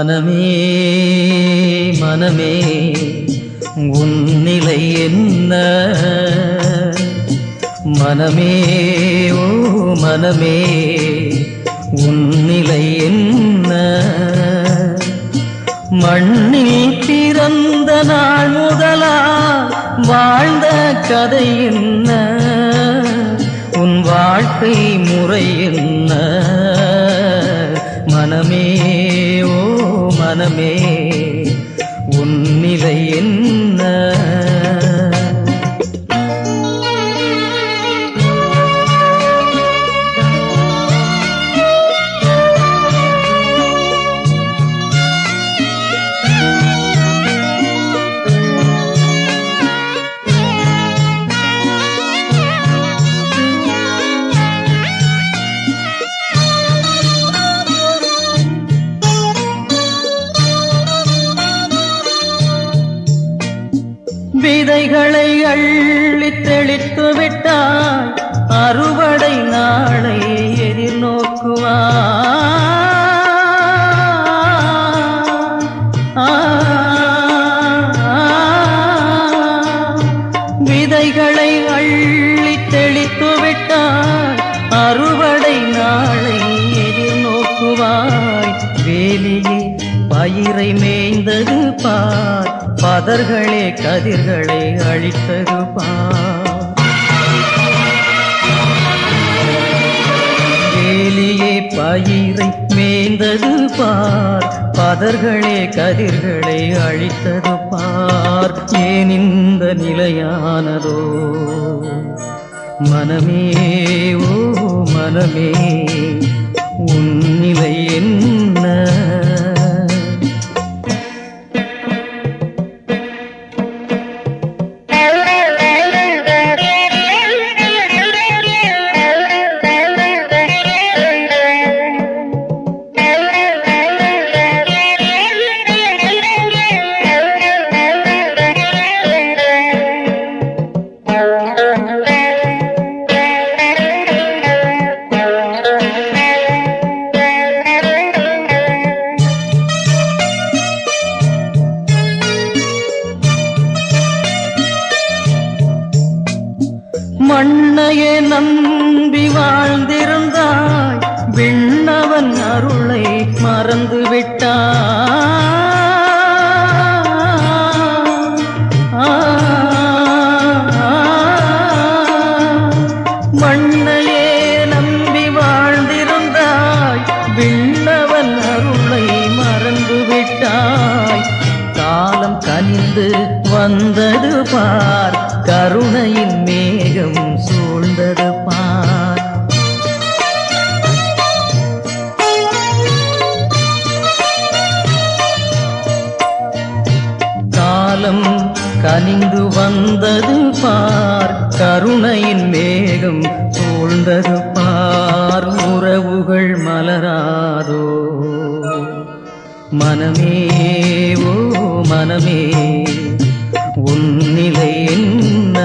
மனமே மனமே உன் நிலை என்ன? மனமே ஓ மனமே உன் நிலை என்ன? மண்ணில் பிறந்த நாள் முதலா வாழ்ந்த கதை என்ன? உன் வாழ்க்கை முறை என்ன? மனமே மனமே விதைகளை அள்ளி தெளித்து விட்டால் அறுவடை நாளை எதிர்நோக்குவாய் விதைகளை அள்ளி தெளித்து விட்டால் அறுவடை நாளை எதிர்நோக்குவாய் வேலியே பயிரை மேய்ந்தது பார் பதர்களே கதிர்களை அழித்தது பார். வேலியே பயிரை மேய்ந்தது பார் பதர்களே கதிர்களை அழித்தது பார். ஏன் இந்த நிலையானதோ? மனமே ஓ மனமே உன் நிலை என்ன? மண்ணையே நம்பி வாழ்ந்திருந்தாய் விண்ணவன் அருளை மறந்து விட்டாய் வந்தது பார். கருணையின் மேகம் சூழ்ந்தது பார். காலம் கனிந்து வந்தது பார். கருணையின் மேகம் சூழ்ந்தது பார். உறவுகள் மலராதோ. மனமேவோ மனமே உன்னிலை என்ன?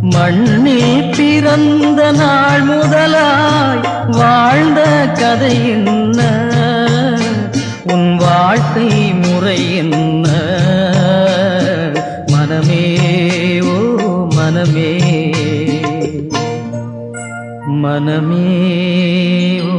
மண்ணில் பிறந்த நாள் முதலாய் வாழ்ந்த கதை என்ன? உன் வாழ்க்கை முறை என்ன? மனமே ஓ மனமே மனமே ஓ